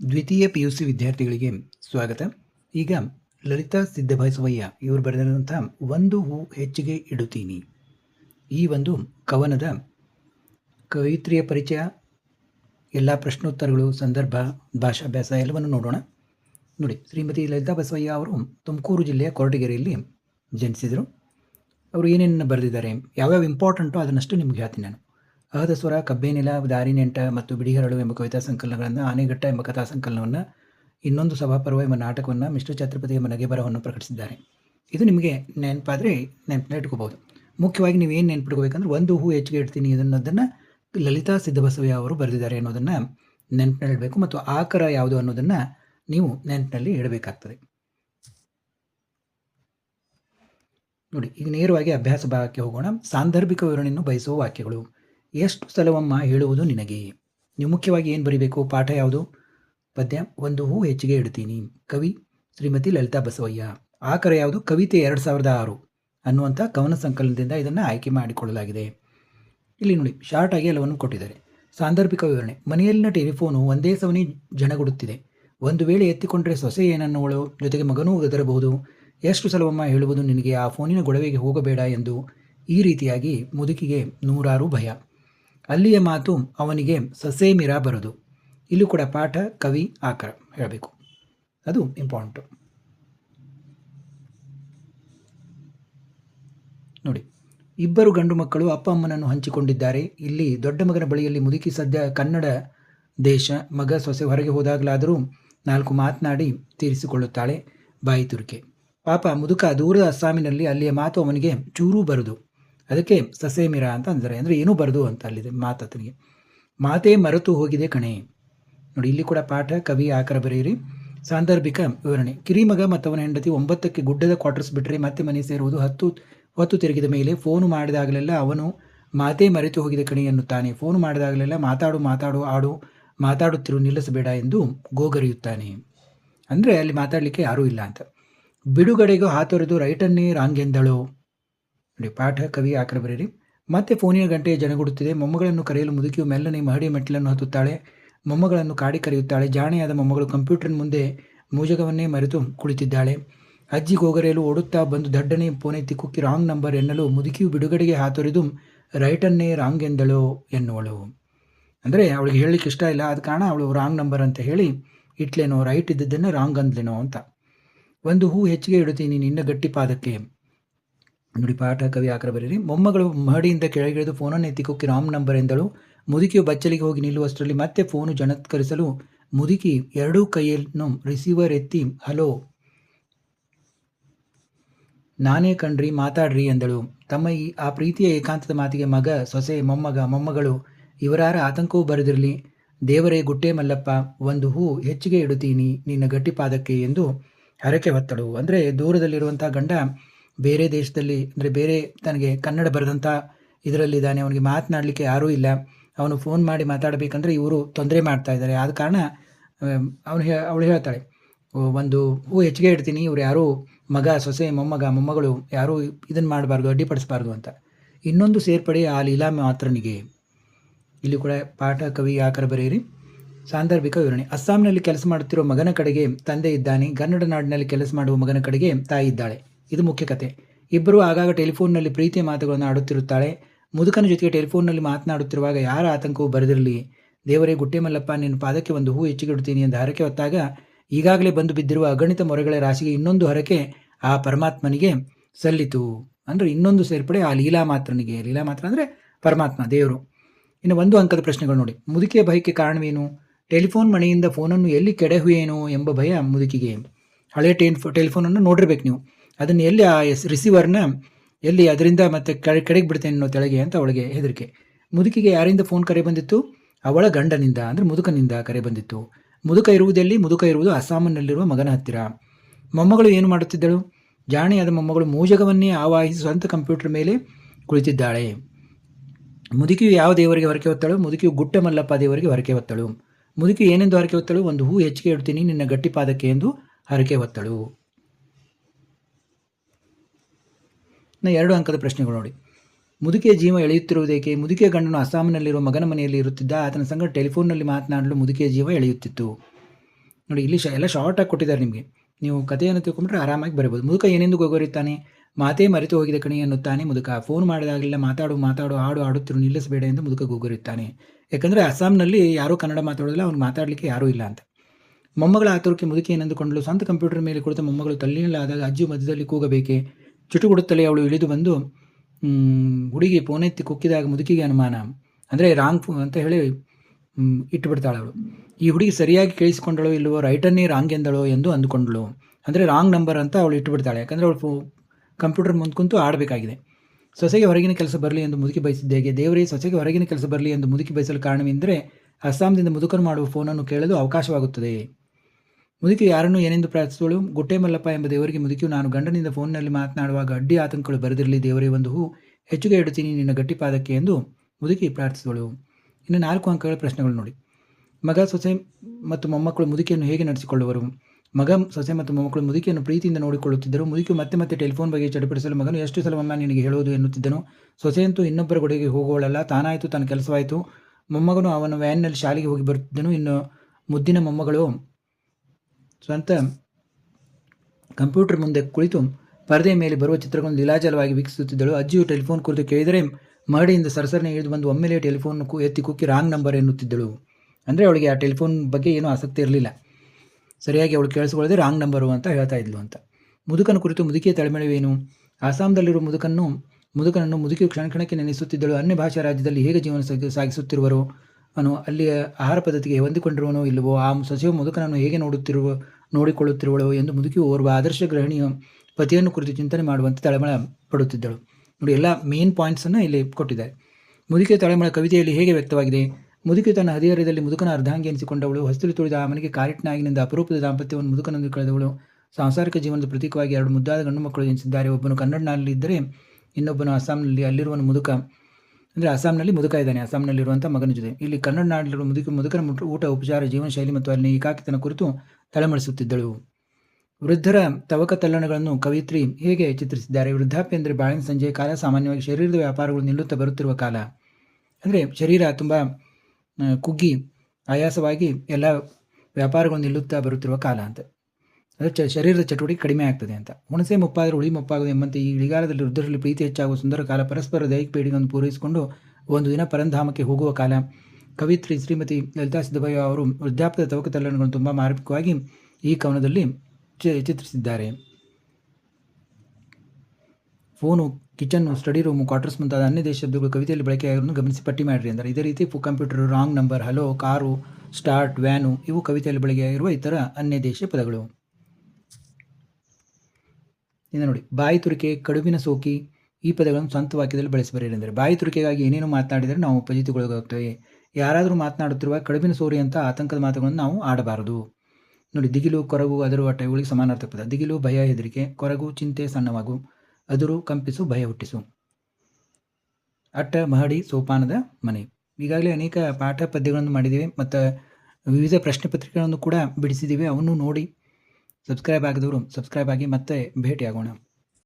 ದ್ವಿತೀಯ P U C ವಿದ್ಯಾರ್ಥಿಗಳಿಗೆ ಸ್ವಾಗತ. ಈಗ ಲಲಿತಾ ಸಿದ್ದಬಸವಯ್ಯ ಇವರು ಬರೆದಿರುವಂಥ ಒಂದು ಹೂ ಹೆಚ್ಚಿಗೆ ಇಡುತ್ತೀನಿ. ಈ ಒಂದು ಕವನದ ಕವಿತ್ರಿಯ ಪರಿಚಯ, ಎಲ್ಲ ಪ್ರಶ್ನೋತ್ತರಗಳು, ಸಂದರ್ಭ, ಭಾಷಾಭ್ಯಾಸ ಎಲ್ಲವನ್ನು ನೋಡೋಣ. ನೋಡಿ, ಶ್ರೀಮತಿ ಲಲಿತಾ ಬಸವಯ್ಯ ಅವರು ತುಮಕೂರು ಜಿಲ್ಲೆಯ ಕೊರಟಗೆರೆಯಲ್ಲಿ ಜನಿಸಿದರು. ಅವರು ಏನೇನು ಬರೆದಿದ್ದಾರೆ, ಯಾವ್ಯಾವ ಇಂಪಾರ್ಟೆಂಟೋ ಅದನ್ನಷ್ಟು ನಿಮ್ಗೆ ಹೇಳ್ತೀನಿ ನಾನು. ಅಹದ ಸ್ವರ ಕಬ್ಬೇನಿಲ ದಾರಿ ನೆಂಟ ಮತ್ತು ಬಿಡಿಹರಳು ಎಂಬ ಕವಿತಾ ಸಂಕಲನಗಳನ್ನು ಆನೆಘಟ್ಟ ಎಂಬ ಕಥಾ ಸಂಕಲನವನ್ನು ಇನ್ನೊಂದು ಸಭಾಪರ್ವ ಎಂಬ ನಾಟಕವನ್ನು ಮಿಸ್ಟರ್ ಛತ್ರಪತಿ ಎಂಬ ನಗೆ ಬರಹವನ್ನು ಪ್ರಕಟಿಸಿದ್ದಾರೆ. ಇದು ನಿಮಗೆ ನೆನಪಾದರೆ ನೆನಪಿನ ಇಟ್ಕೋಬೋದು. ಮುಖ್ಯವಾಗಿ ನೀವು ಏನು ನೆನ್ಪಿಟ್ಕೋಬೇಕಂದ್ರೆ ಒಂದು ಹೂ ಹೆಚ್ಚಿಗೆ ಇಡ್ತೀನಿ ಅನ್ನೋದನ್ನು ಲಲಿತಾ ಸಿದ್ಧಬಸವಯ್ಯ ಅವರು ಬರೆದಿದ್ದಾರೆ ಅನ್ನೋದನ್ನು ನೆನಪಿನಲ್ಲಿ ಇಡಬೇಕು ಮತ್ತು ಆಕರ ಯಾವುದು ಅನ್ನೋದನ್ನು ನೀವು ನೆನಪಿನಲ್ಲಿ ಇಡಬೇಕಾಗ್ತದೆ. ನೋಡಿ, ಈಗ ನೇರವಾಗಿ ಅಭ್ಯಾಸ ಭಾಗಕ್ಕೆ ಹೋಗೋಣ. ಸಾಂದರ್ಭಿಕ ವಿವರಣೆಯನ್ನು ಬಯಸುವ ವಾಕ್ಯಗಳು. ಎಷ್ಟು ಸಲವಮ್ಮ ಹೇಳುವುದು ನಿನಗೆ? ನೀವು ಮುಖ್ಯವಾಗಿ ಏನು ಬರೀಬೇಕು? ಪಾಠ ಯಾವುದು? ಪದ್ಯ? ಒಂದು ಹೂ ಹೆಚ್ಚಿಗೆ ಇಡ್ತೀನಿ. ಕವಿ ಶ್ರೀಮತಿ ಲಲಿತಾ ಬಸವಯ್ಯ. ಆಕರ ಯಾವುದು? ಕವಿತೆ ಎರಡು ಸಾವಿರದ ಆರು ಅನ್ನುವಂಥ ಕವನ ಸಂಕಲನದಿಂದ ಇದನ್ನು ಆಯ್ಕೆ ಮಾಡಿಕೊಳ್ಳಲಾಗಿದೆ. ಇಲ್ಲಿ ನೋಡಿ, ಶಾರ್ಟ್ ಆಗಿ ಎಲ್ಲವನ್ನು ಕೊಟ್ಟಿದ್ದಾರೆ. ಸಾಂದರ್ಭಿಕ ವಿವರಣೆ. ಮನೆಯಲ್ಲಿನ ಟೆಲಿಫೋನು ಒಂದೇ ಸವನಿ ಜನಗುಡುತ್ತಿದೆ ಒಂದು ವೇಳೆ ಎತ್ತಿಕೊಂಡ್ರೆ ಸೊಸೆ ಏನನ್ನುವಳು? ಜೊತೆಗೆ ಮಗನೂ ಗದರಬಹುದು ಎಷ್ಟು ಸಲವಮ್ಮ ಹೇಳುವುದು ನಿನಗೆ? ಆ ಫೋನಿನ ಗೊಡವೆಗೆ ಹೋಗಬೇಡ ಎಂದು ಈ ರೀತಿಯಾಗಿ ಮುದುಕಿಗೆ ನೂರಾರು ಭಯ. ಅಲ್ಲಿಯ ಮಾತು ಅವನಿಗೆ ಸಸೇಮಿರ ಬರೋದು. ಇಲ್ಲೂ ಕೂಡ ಪಾಠ, ಕವಿ, ಆಕರ ಹೇಳಬೇಕು. ಅದು ಇಂಪಾರ್ಟೆಂಟು ನೋಡಿ, ಇಬ್ಬರು ಗಂಡು ಮಕ್ಕಳು ಅಪ್ಪ ಅಮ್ಮನನ್ನು ಹಂಚಿಕೊಂಡಿದ್ದಾರೆ. ಇಲ್ಲಿ ದೊಡ್ಡ ಮಗನ ಬಳಿಯಲ್ಲಿ ಮುದುಕಿ ಸದ್ಯ ಕನ್ನಡ ದೇಶ, ಮಗ ಸೊಸೆ ಹೊರಗೆ ಹೋದಾಗಲಾದರೂ ನಾಲ್ಕು ಮಾತನಾಡಿ ತೀರಿಸಿಕೊಳ್ಳುತ್ತಾಳೆ. ಬಾಯಿ ತುರಿಕೆ. ಪಾಪ ಮುದುಕ ದೂರದ ಅಸ್ಸಾಮಿನಲ್ಲಿ ಅಲ್ಲಿಯ ಮಾತು ಅವನಿಗೆ ಚೂರೂ ಬರದು. ಅದಕ್ಕೆ ಸಸೇಮಿರ ಅಂತ ಅಂದರೆ ಅಂದರೆ ಏನೂ ಬರದು ಅಂತ ಅಲ್ಲಿದೆ ಮಾತನಿಗೆ ಮಾತೇ ಮರೆತು ಹೋಗಿದೆ ಕಣೆ. ನೋಡಿ, ಇಲ್ಲಿ ಕೂಡ ಪಾಠ, ಕವಿ ಆಕರ ಬರೆಯಿರಿ. ಸಾಂದರ್ಭಿಕ ವಿವರಣೆ. ಕಿರಿಮಗ ಮತ್ತವನ ಹೆಂಡತಿ ಒಂಬತ್ತಕ್ಕೆ ಗುಡ್ಡದ ಕ್ವಾರ್ಟರ್ಸ್ ಬಿಟ್ಟರೆ ಮತ್ತೆ ಮನೆ ಸೇರುವುದು ಹತ್ತು, ಹೊತ್ತು ತಿರುಗಿದ ಮೇಲೆ ಫೋನು ಮಾಡಿದಾಗಲೆಲ್ಲ ಅವನು ಮಾತೇ ಮರೆತು ಹೋಗಿದೆ ಕಣೆ ಎನ್ನುತ್ತಾನೆ. ಫೋನು ಮಾಡಿದಾಗಲೆಲ್ಲ ಮಾತಾಡು ಮಾತಾಡು, ಆಡು, ಮಾತಾಡುತ್ತಿರು, ನಿಲ್ಲಿಸಬೇಡ ಎಂದು ಗೋಗರಿಯುತ್ತಾನೆ. ಅಂದರೆ ಅಲ್ಲಿ ಮಾತಾಡಲಿಕ್ಕೆ ಯಾರೂ ಇಲ್ಲ ಅಂತ. ಬಿಡುಗಡೆಗೂ ಹಾತೊರೆದು ರೈಟನ್ನೇ ರಾಂಗ್ ಎಂದಳು. ನೋಡಿ, ಪಾಠ, ಕವಿ ಆಕರ ಬರೀರಿ ಮತ್ತೆ ಫೋನಿನ ಗಂಟೆ ಜನಗುಡುತ್ತಿದೆ ಮೊಮ್ಮಗಳನ್ನು ಕರೆಯಲು ಮುದುಕಿಯು ಮೆಲ್ಲನೆ ಮಹಡಿ ಮೆಟ್ಟಿಲನ್ನು ಹತ್ತುತ್ತಾಳೆ. ಮೊಮ್ಮಗಳನ್ನು ಕಾಡಿ ಕರೆಯುತ್ತಾಳೆ. ಜಾಣೆಯಾದ ಮೊಮ್ಮಗಳು ಕಂಪ್ಯೂಟರ್ ಮುಂದೆ ಮೂಜಗವನ್ನೇ ಮರೆತು ಕುಳಿತಿದ್ದಾಳೆ. ಅಜ್ಜಿ ಗೋಗರೆಯಲು ಓಡುತ್ತಾ ಬಂದು ದಡ್ಡನೆ ಫೋನೆ ತಿಕ್ಕುಕ್ಕಿ ರಾಂಗ್ ನಂಬರ್ ಎನ್ನಲು ಮುದುಕಿಯು ಬಿಡುಗಡೆಗೆ ಹಾತೊರೆದು ರೈಟನ್ನೇ ರಾಂಗ್ ಎಂದಳು ಎನ್ನುವಳು. ಅಂದರೆ ಅವಳಿಗೆ ಹೇಳಲಿಕ್ಕೆ ಇಷ್ಟ ಇಲ್ಲ. ಆದ ಕಾರಣ ಅವಳು ರಾಂಗ್ ನಂಬರ್ ಅಂತ ಹೇಳಿ, ಇಟ್ಲೇನೋ, ರೈಟ್ ಇದ್ದದ್ದನ್ನು ರಾಂಗ್ ಅಂದ್ಲೇನೋ ಅಂತ. ಒಂದು ಹೂ ಹೆಚ್ಚಿಗೆ ಇಡುತ್ತೀನಿ ನಿನ್ನ ಗಟ್ಟಿ ಪಾದಕ್ಕೆ ನೋಡಿ ಪಾಠ ಕವಿ ಆಕರ ಬರೀರಿ. ಮೊಮ್ಮಗಳು ಮಹಡಿಯಿಂದ ಕೆಳಗಿಳಿದು ಫೋನನ್ನು ಎತ್ತಿಕೊಕ್ಕಿ ರಾಮ್ ನಂಬರ್ ಎಂದಳು ಮುದುಕಿಯು ಬಚ್ಚಲಿಗೆ ಹೋಗಿ ನಿಲ್ಲುವಷ್ಟರಲ್ಲಿ ಮತ್ತೆ ಫೋನು ಜನತ್ಕರಿಸಲು ಮುದುಕಿ ಎರಡೂ ಕೈಯನ್ನು ರಿಸೀವರ್ ಎತ್ತಿ, ಹಲೋ, ನಾನೇ ಕಣ್ರಿ, ಮಾತಾಡ್ರಿ ಎಂದಳು. ತಮ್ಮ ಈ, ಆ ಪ್ರೀತಿಯ ಏಕಾಂತದ ಮಾತಿಗೆ ಮಗ, ಸೊಸೆ, ಮೊಮ್ಮಗ, ಮೊಮ್ಮಗಳು, ಇವರಾರ ಆತಂಕವೂ ಬರೆದಿರಲಿ. ದೇವರೇ, ಗುಟ್ಟೆ ಮಲ್ಲಪ್ಪ, ಒಂದು ಹೂ ಹೆಚ್ಚಿಗೆ ಇಡುತ್ತೀನಿ, ನಿನ್ನ ಗಟ್ಟಿಪಾದಕ್ಕೆ ಎಂದು ಹರಕೆ ಹೊತ್ತಳು. ಅಂದರೆ ದೂರದಲ್ಲಿರುವಂಥ ಗಂಡ ಬೇರೆ ದೇಶದಲ್ಲಿ, ಅಂದರೆ ಬೇರೆ ತನಗೆ ಕನ್ನಡ ಬರೆದಂಥ ಇದರಲ್ಲಿದ್ದಾನೆ, ಅವನಿಗೆ ಮಾತನಾಡಲಿಕ್ಕೆ ಯಾರೂ ಇಲ್ಲ. ಅವನು ಫೋನ್ ಮಾಡಿ ಮಾತಾಡಬೇಕಂದ್ರೆ ಇವರು ತೊಂದರೆ ಮಾಡ್ತಾ ಇದ್ದಾರೆ. ಆದ ಕಾರಣ ಅವನು ಹೇ, ಅವಳು ಹೇಳ್ತಾಳೆ ಒಂದು ಹೂ ಹೆಚ್ಚಿಗೆ ಇಡ್ತೀನಿ, ಇವ್ರು ಯಾರೂ ಮಗ, ಸೊಸೆ, ಮೊಮ್ಮಗ, ಮೊಮ್ಮಗಳು ಯಾರೂ ಇದನ್ನು ಮಾಡಬಾರ್ದು, ಅಡ್ಡಿಪಡಿಸಬಾರ್ದು ಅಂತ. ಇನ್ನೊಂದು ಸೇರ್ಪಡೆ ಆ ಲೀಲಾ ಮಾತ್ರನಿಗೆ ಇಲ್ಲಿ ಕೂಡ ಪಾಠ, ಕವಿ ಆಕರ ಬರೆಯಿರಿ. ಸಾಂದರ್ಭಿಕ ವಿವರಣೆ, ಅಸ್ಸಾಂನಲ್ಲಿ ಕೆಲಸ ಮಾಡುತ್ತಿರುವ ಮಗನ ಕಡೆಗೆ ತಂದೆ ಇದ್ದಾನೆ, ಕನ್ನಡ ನಾಡಿನಲ್ಲಿ ಕೆಲಸ ಮಾಡುವ ಮಗನ ಕಡೆಗೆ ತಾಯಿ ಇದ್ದಾಳೆ. ಇದು ಮುಖ್ಯ ಕತೆ. ಇಬ್ಬರು ಆಗಾಗ ಟೆಲಿಫೋನ್ನಲ್ಲಿ ಪ್ರೀತಿಯ ಮಾತುಗಳನ್ನು ಆಡುತ್ತಿರುತ್ತಾಳೆ. ಮುದುಕನ ಜೊತೆಗೆ ಟೆಲಿಫೋನ್ನಲ್ಲಿ ಮಾತನಾಡುತ್ತಿರುವಾಗ ಯಾರ ಆತಂಕವೂ ಬರೆದಿರಲಿ ದೇವರೇ ಗುಟ್ಟೆ ಮಲ್ಲಪ್ಪ ನಿನ್ನ ಪಾದಕ್ಕೆ ಒಂದು ಹೂ ಹೆಚ್ಚಿಗೆ ಇಡ್ತೀನಿ ಎಂದು ಹರಕೆ ಹೊತ್ತಾಗ ಈಗಾಗಲೇ ಬಂದು ಬಿದ್ದಿರುವ ಅಗಣಿತ ಮೊರೆಗಳ ರಾಶಿಗೆ ಇನ್ನೊಂದು ಹರಕೆ ಆ ಪರಮಾತ್ಮನಿಗೆ ಸಲ್ಲಿತು. ಅಂದರೆ ಇನ್ನೊಂದು ಸೇರ್ಪಡೆ ಆ ಲೀಲಾ ಮಾತ್ರನಿಗೆ. ಲೀಲಾ ಮಾತ್ರ ಅಂದರೆ ಪರಮಾತ್ಮ, ದೇವರು. ಇನ್ನು ಒಂದು ಅಂಕದ ಪ್ರಶ್ನೆಗಳು ನೋಡಿ. ಮುದುಕಿಯ ಭಯಕ್ಕೆ ಕಾರಣವೇನು? ಟೆಲಿಫೋನ್ ಮನೆಯಿಂದ ಫೋನನ್ನು ಎಲ್ಲಿ ಕೆಡೆಹುಯೇನು ಎಂಬ ಭಯ ಮುದುಕಿಗೆ. ಹಳೆಯ ಟೆನ್, ಟೆಲಿಫೋನನ್ನು ನೋಡಿರ್ಬೇಕು ನೀವು. ಅದನ್ನು ಎಲ್ಲಿ ಆ ರಿಸೀವರ್ನ ಎಲ್ಲಿ ಅದರಿಂದ ಮತ್ತೆ ಕಡೆ, ಕಡೆಗೆ ಬಿಡ್ತೇನೆ ಅನ್ನೋ ತೆಳಗೆ ಅಂತ ಅವಳಿಗೆ ಹೆದರಿಕೆ. ಮುದುಕಿಗೆ ಯಾರಿಂದ ಫೋನ್ ಕರೆ ಬಂದಿತ್ತು? ಅವಳ ಗಂಡನಿಂದ, ಅಂದರೆ ಮುದುಕನಿಂದ ಕರೆ ಬಂದಿತ್ತು. ಮುದುಕ ಇರುವುದೆಲ್ಲಿ? ಮುದುಕ ಇರುವುದು ಅಸ್ಸಾಂನಲ್ಲಿರುವ ಮಗನ ಹತ್ತಿರ. ಮೊಮ್ಮಗಳು ಏನು ಮಾಡುತ್ತಿದ್ದಳು? ಜಾಣೆಯಾದ ಮೊಮ್ಮಗಳು ಮೂಜಗವನ್ನೇ ಆವಾಹಿಸಿ ಸ್ವಂತ ಕಂಪ್ಯೂಟರ್ ಮೇಲೆ ಕುಳಿತಿದ್ದಾಳೆ. ಮುದುಕಿಯು ಯಾವ ದೇವರಿಗೆ ಹೊರಕೆ ಹೊತ್ತಳು? ಮುದುಕಿಯು ಗುಟ್ಟ ಮಲ್ಲಪ್ಪ ದೇವರಿಗೆ ಹೊರಕೆ ಹೊತ್ತಳು. ಮುದುಕಿ ಏನೆಂದು ಹರಕೆ ಹೊತ್ತಳು? ಒಂದು ಹೂ ಹೆಚ್ಚಿಗೆ ಇಡ್ತೀನಿ ನಿನ್ನ ಗಟ್ಟಿಪಾದಕ್ಕೆ ಎಂದು ಹರಕೆ ಹೊತ್ತಳು. ಇನ್ನು ಎರಡು ಅಂಕದ ಪ್ರಶ್ನೆಗಳು ನೋಡಿ. ಮುದುಕೆ ಜೀವ ಎಳೆಯುತ್ತಿರುವುದೇಕೆ? ಮುದುಕಿಯ ಗಂಡನು ಅಸ್ಸಾಂನಲ್ಲಿರುವ ಮಗನ ಮನೆಯಲ್ಲಿ ಇರುತ್ತಿದ್ದ ಆತನ ಸಂಗಡ ಟೆಲಿಫೋನ್ನಲ್ಲಿ ಮಾತನಾಡಲು ಮುದುಕಿಯ ಜೀವ ಎಳೆಯುತ್ತಿತ್ತು. ನೋಡಿ, ಇಲ್ಲಿ ಶ, ಎಲ್ಲ ಶಾರ್ಟಾಗಿ ಕೊಟ್ಟಿದ್ದಾರೆ ನಿಮಗೆ. ನೀವು ಕಥೆಯನ್ನು ತಿಳ್ಕೊಂಡ್ರೆ ಆರಾಮಾಗಿ ಬರಬಹುದು ಮುದುಕ ಏನೆಂದು ಗೊಗೋರಿತಾನೆ ಮಾತೇ ಮರೆತು ಹೋಗಿದೆ ಕಣಿ ಎನ್ನುತ್ತಾನೆ ಮುದುಕ. ಫೋನ್ ಮಾಡಿದಾಗಲಿಲ್ಲ, ಮಾತಾಡು ಮಾತಾಡು ಹಾಡು ಆಡುತ್ತಿರು, ನಿಲ್ಲಿಸಬೇಡ ಎಂದು ಮುದುಕ ಗೊಗೋರಿತ್ತಾನೆ ಯಾಕಂದರೆ ಅಸ್ಸಾಂನಲ್ಲಿ ಯಾರೂ ಕನ್ನಡ ಮಾತಾಡೋದಿಲ್ಲ, ಅವ್ನು ಮಾತಾಡಲಿಕ್ಕೆ ಯಾರೂ ಇಲ್ಲ ಅಂತ. ಮೊಮ್ಮಗಳ ಆತುರಕ್ಕೆ ಮುದುಕಿ ಏನೆಂದುಕೊಂಡಳು? ಸ್ವಂತ ಕಂಪ್ಯೂಟರ್ ಮೇಲೆ ಕುಳಿತ ಮೊಮ್ಮಗಳು ತಲ್ಲಿನಲ್ಲಾದಾಗ ಅಜ್ಜಿ ಮಧ್ಯದಲ್ಲಿ ಕೂಗಬೇಕೆ? ಚುಟುಗುಡುತ್ತಲೇ ಅವಳು ಇಳಿದು ಬಂದು ಹುಡುಗಿ ಪೋನೆತ್ತಿ ಕುಕ್ಕಿದಾಗ ಮುದುಕಿಗೆ ಅನುಮಾನ. ಅಂದರೆ ರಾಂಗ್ ಅಂತ ಹೇಳಿ ಇಟ್ಟುಬಿಡ್ತಾಳೆ ಅವಳು. ಈ ಹುಡುಗಿ ಸರಿಯಾಗಿ ಕೇಳಿಸಿಕೊಂಡಳೋ ಇಲ್ಲವೋ ರೈಟರ್ನೇ ರಾಂಗ್ ಎಂದಳೋ ಎಂದು ಅಂದುಕೊಂಡಳು. ಅಂದರೆ ರಾಂಗ್ ನಂಬರ್ ಅಂತ ಅವಳು ಇಟ್ಟುಬಿಡ್ತಾಳೆ ಯಾಕಂದರೆ ಅವಳು ಫೋ ಕಂಪ್ಯೂಟರ್ ಮುಂದೆ ಕುಂತು ಆಡಬೇಕಾಗಿದೆ. ಸೊಸೆಗೆ ಹೊರಗಿನ ಕೆಲಸ ಬರಲಿ ಎಂದು ಮುದುಕಿ ಬಯಸಿದ್ದೇಗೆ ದೇವರೇ, ಸೊಸೆಗೆ ಹೊರಗಿನ ಕೆಲಸ ಬರಲಿ ಎಂದು ಮುದುಕಿ ಬಯಸಲು ಕಾರಣವೆಂದರೆ, ಅಸ್ಸಾಂದಿಂದ ಮುದುಕರು ಮಾಡುವ ಫೋನನ್ನು ಕೇಳಲು ಅವಕಾಶವಾಗುತ್ತದೆ. ಮುದುಕಿ ಯಾರನ್ನು ಏನೆಂದು ಪ್ರಾರ್ಥಿಸುವಳು? ಗುಟ್ಟೆ ಮಲ್ಲಪ್ಪ ಎಂಬ ದೇವರಿಗೆ ಮುದುಕಿಯು, ನಾನು ಗಂಡನಿಂದ ಫೋನ್ನಲ್ಲಿ ಮಾತನಾಡುವಾಗ ಅಡ್ಡಿ ಆತಂಕಗಳು ಬರೆದಿರಲಿ, ದೇವರೇ, ಒಂದು ಹೂ ಹೆಚ್ಚುಗೆ ಇಡುತ್ತೀನಿ, ನಿನ್ನ ಗಟ್ಟಿಪಾದಕ್ಕೆ ಎಂದು ಮುದುಕಿ ಪ್ರಾರ್ಥಿಸುವಳು. ಇನ್ನು ನಾಲ್ಕು ಅಂಕಗಳ ಪ್ರಶ್ನೆಗಳು ನೋಡಿ. ಮಗ ಸೊಸೆ ಮತ್ತು ಮೊಮ್ಮಕ್ಕಳು ಮುದುಕಿಯನ್ನು ಹೇಗೆ ನಡೆಸಿಕೊಳ್ಳುವರು? ಮಗ ಸೊಸೆ ಮತ್ತು ಮೊಮ್ಮಕ್ಕಳು ಮುದುಕಿಯನ್ನು ಪ್ರೀತಿಯಿಂದ ನೋಡಿಕೊಳ್ಳುತ್ತಿದ್ದರು. ಮುದುಕಿ ಮತ್ತೆ ಮತ್ತೆ ಟೆಲಿಫೋನ್ ಬಗ್ಗೆ ಚಡಪಡಿಸಲು ಮಗನು ಎಷ್ಟು ಸಲ ಮೊಮ್ಮ ನಿನಗೆ ಹೇಳುವುದು ಎನ್ನುತ್ತಿದ್ದನು. ಸೊಸೆಯಂತೂ ಇನ್ನೊಬ್ಬರ ಗುಡಿಗೆ ಹೋಗುವಳಲ್ಲ, ತಾನಾಯಿತು, ತನ್ನ ಕೆಲಸವಾಯಿತು. ಮೊಮ್ಮಗನು ಅವನ ವ್ಯಾನ್ನಲ್ಲಿ ಶಾಲೆಗೆ ಹೋಗಿ ಬರುತ್ತಿದ್ದನು. ಇನ್ನು ಮುದ್ದಿನ ಮೊಮ್ಮಗಳು ಸ್ವಂತ ಕಂಪ್ಯೂಟರ್ ಮುಂದೆ ಕುಳಿತು ಪರದೆಯ ಮೇಲೆ ಬರುವ ಚಿತ್ರಗಳನ್ನು ಲೀಲಾಜಲವಾಗಿ ವೀಕ್ಷಿಸುತ್ತಿದ್ದಳು. ಅಜ್ಜಿಯು ಟೆಲಿಫೋನ್ ಕುರಿತು ಕೇಳಿದರೆ ಮಹಡಿಯಿಂದ ಸರಸರನೆ ಇಳಿದು ಬಂದು ಒಮ್ಮೆಲೆ ಟೆಲಿಫೋನ್ ಎತ್ತಿ ಕುಕ್ಕಿ ರಾಂಗ್ ನಂಬರ್ ಎನ್ನುತ್ತಿದ್ದಳು. ಅಂದರೆ ಅವಳಿಗೆ ಆ ಟೆಲಿಫೋನ್ ಬಗ್ಗೆ ಏನೂ ಆಸಕ್ತಿ ಇರಲಿಲ್ಲ. ಸರಿಯಾಗಿ ಅವಳು ಕೇಳಿಸ್ಕೊಳ್ಳದೆ ರಾಂಗ್ ನಂಬರು ಅಂತ ಹೇಳ್ತಾ ಇದ್ಲು ಅಂತ. ಮುದುಕನ ಕುರಿತು ಮುದುಕಿಯ ತಳಮಳವೇನು ಅಸ್ಸಾಂದಲ್ಲಿರುವ ಮುದುಕನ್ನು, ಮುದುಕನನ್ನು ಮುದುಕಿಯು ಕ್ಷಣ ಕ್ಷಣಕ್ಕೆ ನೆನೆಸುತ್ತಿದ್ದಳು. ಅನ್ಯ ಭಾಷಾ ರಾಜ್ಯದಲ್ಲಿ ಹೇಗೆ ಜೀವನ ಸಾಗಿ- ಸಾಗಿಸುತ್ತಿರುವರು? ಅವನು ಅಲ್ಲಿಯ ಆಹಾರ ಪದ್ಧತಿಗೆ ಹೊಂದಿಕೊಂಡಿರುವನೋ ಇಲ್ಲವೋ, ಆ ಸೊಸೆಯು ಮುದುಕನನ್ನು ಹೇಗೆ ನೋಡುತ್ತಿರುವ, ನೋಡಿಕೊಳ್ಳುತ್ತಿರುವಳು ಎಂದು ಮುದುಕಿ ಓರ್ವ ಆದರ್ಶ ಗ್ರಹಣಿಯ ಪತಿಯನ್ನು ಕುರಿತು ಚಿಂತನೆ ಮಾಡುವಂತೆ ತಳಮಳ ಪಡುತ್ತಿದ್ದಳು. ನೋಡಿ, ಎಲ್ಲ ಮೇನ್ ಪಾಯಿಂಟ್ಸನ್ನು ಇಲ್ಲಿ ಕೊಟ್ಟಿದ್ದಾರೆ. ಮುದುಕಿಯ ತಳಮಳ ಕವಿತೆಯಲ್ಲಿ ಹೇಗೆ ವ್ಯಕ್ತವಾಗಿದೆ? ಮುದುಕಿ ತನ್ನ ಹದಿಹರದಲ್ಲಿ ಮುದುಕನ ಅರ್ಧಾಂಗಿ ಎನಿಸಿಕೊಂಡವಳು. ಹಸಿರು ತುಳಿದ ಆ ಮನೆಗೆ ಕಾರಿಟ್ನಾಗಿನಿಂದ ಅಪರೂಪದ ದಾಂಪತ್ಯವನ್ನು ಮುದುಕನೊಂದಿಗೆ ಕಳೆದವಳು. ಸಾಂಸಾರಿಕ ಜೀವನದ ಪ್ರತೀಕವಾಗಿ ಎರಡು ಮುದ್ದಾದ ಗಂಡು ಮಕ್ಕಳು ಜನಿಸಿದ್ದಾರೆ. ಒಬ್ಬನು ಕನ್ನಡನಲ್ಲಿ ಇದ್ದರೆ ಇನ್ನೊಬ್ಬನು ಅಸ್ಸಾಂನಲ್ಲಿ ಅಲ್ಲಿರುವನು ಮುದುಕ. ಅಂದರೆ ಅಸ್ಸಾಂನಲ್ಲಿ ಮುದುಕ ಇದ್ದಾನೆ ಅಸ್ಸಾಂನಲ್ಲಿರುವಂಥ ಮಗನ ಜೊತೆ. ಇಲ್ಲಿ ಕನ್ನಡ ನಾಡಿರುವ ಮುದುಕ ಮುದುಕನ ಊಟ, ಉಪಚಾರ, ಜೀವನ ಶೈಲಿ ಮತ್ತು ಅಲ್ಲಿನ ಏಕಾಕಿತನ ಕುರಿತು ತಲೆಮಡಿಸುತ್ತಿದ್ದಳು ವೃದ್ಧರ ತವಕ ತಲ್ಲಣಗಳನ್ನು ಕವಿತ್ರಿ ಹೇಗೆ ಚಿತ್ರಿಸಿದ್ದಾರೆ? ವೃದ್ಧಾಪ್ಯ ಅಂದರೆ ಬಾಳಿನ ಸಂಜೆ ಕಾಲ, ಸಾಮಾನ್ಯವಾಗಿ ಶರೀರದ ವ್ಯಾಪಾರಗಳು ನಿಲ್ಲುತ್ತಾ ಬರುತ್ತಿರುವ ಕಾಲ. ಅಂದರೆ ಶರೀರ ತುಂಬ ಕುಗ್ಗಿ, ಆಯಾಸವಾಗಿ ಎಲ್ಲ ವ್ಯಾಪಾರಗಳು ನಿಲ್ಲುತ್ತಾ ಬರುತ್ತಿರುವ ಕಾಲ ಅಂತ. ಅಂದರೆ ಚ ಶರೀರದ ಚಟುವಟಿಕೆ ಕಡಿಮೆ ಆಗ್ತದೆ ಅಂತ. ಹುಣಸೆ ಮುಪ್ಪಾದರೆ ಉಳಿ ಮುಪ್ಪಾಗುವುದು ಎಂಬಂತೆ ಈ ಇಳಿಗಾಲದಲ್ಲಿ ವೃದ್ಧರಲ್ಲಿ ಪ್ರೀತಿ ಹೆಚ್ಚಾಗುವ ಸುಂದರ ಕಾಲ. ಪರಸ್ಪರ ದೈಹಿಕ ಪೀಡಿಗೆಯನ್ನು ಪೂರೈಸಿಕೊಂಡು ಒಂದು ದಿನ ಪರಂಧಾಮಕ್ಕೆ ಹೋಗುವ ಕಾಲ. ಕವಿತ್ರಿ ಶ್ರೀಮತಿ ಲಲಿತಾ ಸಿದ್ದಭಯ್ಯ ಅವರು ವೃದ್ಧಾಪ್ಯದ ತವಕ ತಲ್ಲಣಗಳನ್ನು ತುಂಬ ಮಾರ್ಮಿಕವಾಗಿ ಈ ಕವನದಲ್ಲಿ ಚಿತ್ರಿಸಿದ್ದಾರೆ. Phone, kitchen, study room, quarters ಮುಂತಾದ ಅನ್ಯ ಶಬ್ದಗಳು ಕವಿತೆಯಲ್ಲಿ ಬಳಕೆಯಾಗಿರೋದನ್ನು ಗಮನಿಸಿ ಪಟ್ಟಿ ಮಾಡಿರಿ ಅಂದರೆ ಇದೇ ರೀತಿ computer, wrong number, hello, car, start, van ಇವು ಕವಿತೆಯಲ್ಲಿ ಬಳಕೆಯಾಗಿರುವ ಇತರ ಅನ್ಯ ದೇಶ ಪದಗಳು. ಇನ್ನು ನೋಡಿ, ಬಾಯಿ ತುರಿಕೆ ಕಡುಬಿನ ಸೋಕಿ ಈ ಪದಗಳನ್ನು ಸ್ವಂತ ವಾಕ್ಯದಲ್ಲಿ ಬಳಸಿ ಅಂದರೆ ಬಾಯಿ ತುರಿಕೆಗಾಗಿ ಏನೇನು ಮಾತನಾಡಿದರೆ ನಾವು ಫಜಿತಿಗೊಳಗಾಗುತ್ತೇವೆ ಯಾರಾದರೂ ಮಾತನಾಡುತ್ತಿರುವ ಕಡುಬಿನ ಸೋರಿ ಅಂತ ಆತಂಕದ ಮಾತುಗಳನ್ನು ನಾವು ಆಡಬಾರದು. ನೋಡಿ, ದಿಗಿಲು, ಕೊರಗು ಅದರ ಅಟ್ಟ, ಇವುಗಳಿಗೆ ಸಮಾನಾರ್ಥಕ ಪದ. ದಿಗಿಲು, ಭಯ, ಹೆದರಿಕೆ, ಕೊರಗು, ಚಿಂತೆ, ಸಣ್ಣವಾಗು, ಅದುರು, ಕಂಪಿಸು, ಭಯ, ಹುಟ್ಟಿಸು. ಅಟ್ಟ, ಮಹಡಿ, ಸೋಪಾನದ ಮನೆ. ಈಗಾಗಲೇ ಅನೇಕ ಪಾಠ ಪದ್ಯಗಳನ್ನು ಮಾಡಿದ್ದೇವೆ, ಮತ್ತು ವಿವಿಧ ಪ್ರಶ್ನೆ ಪತ್ರಿಕೆಗಳನ್ನು ಕೂಡ ಬಿಡಿಸಿದ್ದೀವಿ. ಅವನ್ನು ನೋಡಿ ಸಬ್ಸ್ಕ್ರೈಬ್ ಆಗದವರು ಸಬ್ಸ್ಕ್ರೈಬ್ ಆಗಿ ಮತ್ತೆ ಭೇಟಿಯಾಗೋಣ.